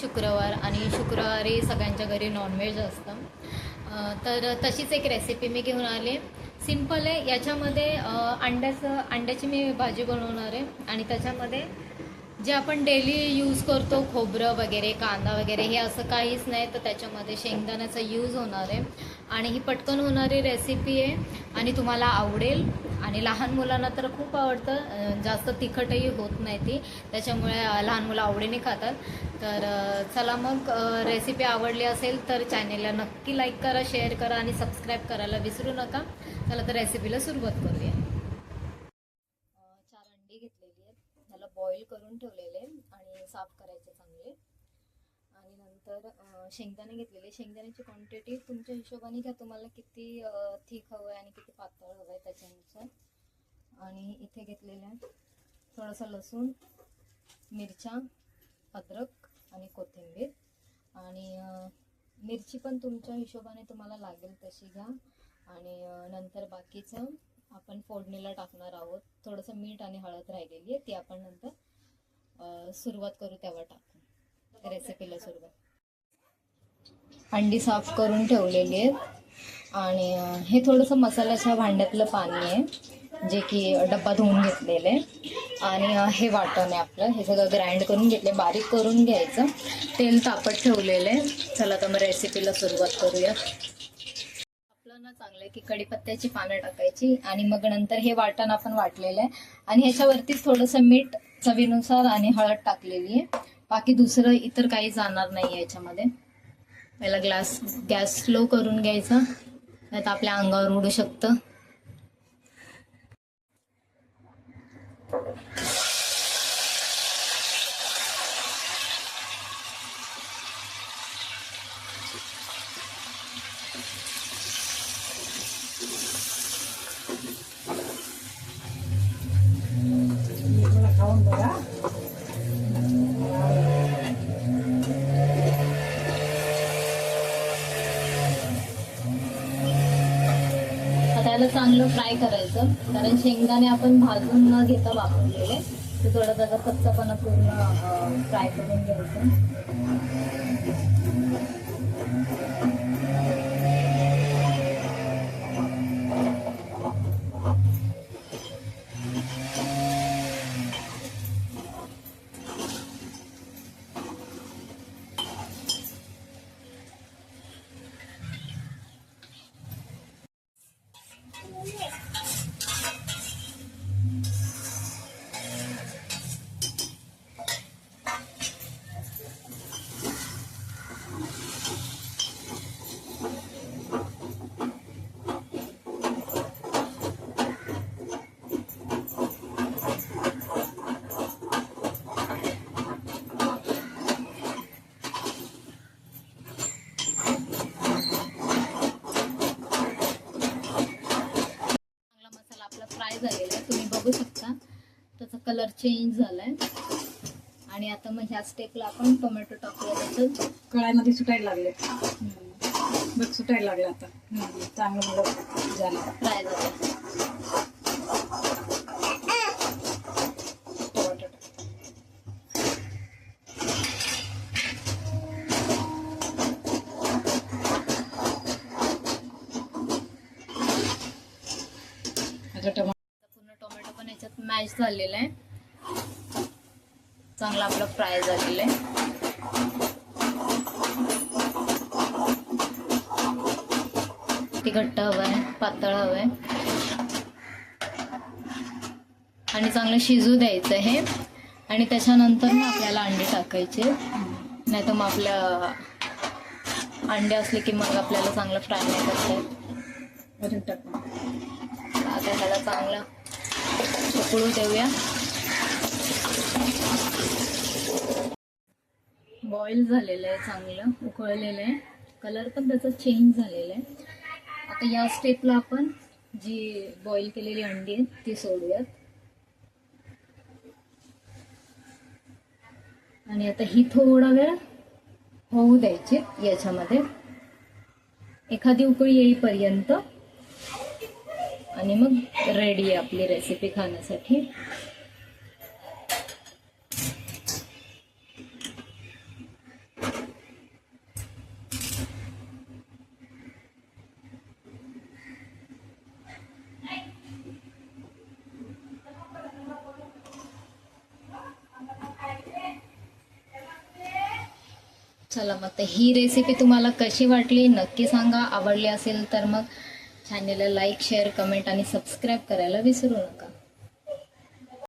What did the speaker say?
शुक्रवार आणि शुक्रवारी सगळ्यांच्या घरी नॉनव्हेज असतं. तर तशीच एक रेसिपी मी घेऊन आले. सिंपल आहे. याच्यामध्ये अंड्याचं अंड्याची मी भाजी बनवणार आहे. आणि त्याच्यामध्ये जे आपण डेली यूज करतो खोबरं वगैरे कांदा वगैरे हे असं काहीच नाही. तर त्याच्यामध्ये शेंगदाण्याचा यूज होणार आहे. आणि ही पटकन होणारी रेसिपी आहे आणि तुम्हाला आवडेल. आणि लहान मुलांना तर खूप आवडतं. जास्त तिखटही होत नाही ती. त्याच्यामुळे लहान मुलं आवडीने खातात. तर चला मग रेसिपी आवडली असेल तर चॅनेलला नक्की लाईक करा शेअर करा आणि सबस्क्राईब करायला विसरू नका. चला तर रेसिपीला सुरुवात करूया. चार अंडी घेतलेली आहेत. त्याला बॉईल करून ठेवलेले. आणि साफ करायचे चांगले. आणि नंतर शेंगदाणे घेतलेले. शेंगदाण्याची क्वांटिटी तुमच्या हिशोबाने घ्या. तुम्हाला किती थिक हवं आहे आणि किती पातळ हवं आहे त्याच्यानुसार. आणि इथे घेतलेलं आहे थोडंसं लसूण मिरच्या अद्रक आणि कोथिंबीर. आणि मिरची पण तुमच्या हिशोबाने तुम्हाला लागेल तशी घ्या. आणि नंतर बाकीचं आपण फोडणीला टाकणार आहोत. थोडंसं मीठ आणि हळद राहिलेली आहे ती आपण नंतर सुरुवात करू तेव्हा टाकू. रेसिपीला सुरुवात. अंडी साफ करून ठेवलेली आहेत. आणि हे थोडंसं मसाल्याच्या भांड्यातलं पाणी आहे जे की डब्बा धुवून घेतलेलं आहे. आणि हे वाटण आहे आपलं. हे सगळं ग्राइंड करून घेतले बारीक करून घ्यायचं. तेल तापत ठेवलेलं आहे. चला तर मग रेसिपीला सुरुवात करूया. चांगलं आहे की कढीपत्त्याची पानं टाकायची आणि मग नंतर हे वाटण आपण वाटलेलं आहे. आणि ह्याच्यावरतीच थोडंसं मीठ चवीनुसार आणि हळद टाकलेली आहे. बाकी दुसरं इतर काही जाणार नाही आहे याच्यामध्ये. पहिला ग्लास गॅस स्लो करून घ्यायचा. नाही तर आपल्या अंगावर उडू शकतं. चांगलं फ्राय करायचं. कारण शेंगदाणे आपण भाजून न घेता वापरलेले ते थोडं त्याचा कच्चापणा पूर्ण फ्राय करून घ्यायचं. फ्राय झालेला आहे. तुम्ही बघू शकता. त्याचा कलर चेंज झालाय. आणि आता मग ह्या स्टेपला आपण टोमॅटो टाकूया त्याच्यात कळायमध्ये सुटायला लागले. बघ सुटायला लागले आता. चांगलं झालं. फ्राय झालं. आता पूर्ण टोमॅटो पण याच्यात मॅश झालेला आहे. चांगला आपला फ्राय झालेला आहे. ते घट्ट हवं आहे पातळ हवं आहे. आणि चांगलं शिजू द्यायचं हे. आणि त्याच्यानंतर मग आपल्याला अंडे टाकायचे. नाही तर मग आपल्या अंडे असले की मग आपल्याला चांगलं फ्राय नाही करता येत. टाकू टाक आता ह्याला चांगला उकळू देऊया बॉईल झालेलं आहे चांगलं उकळलेलं आहे. कलर पण त्याचा चेंज झालेला आहे. आता या स्टेपला आपण जी बॉईल केलेली अंडी आहेत ती सोडूयात. आणि आता ही थोडा वेळ होऊ द्यायची याच्यामध्ये. एखादी उकळी येईपर्यंत आणि मग रेडी आहे आपली रेसिपी खाण्यासाठी. चला मग तर ही रेसिपी तुम्हाला कशी वाटली नक्की सांगा. आवडली असेल तर मग चॅनेलला लाईक शेअर कमेंट आणि सबस्क्राईब करायला विसरू नका.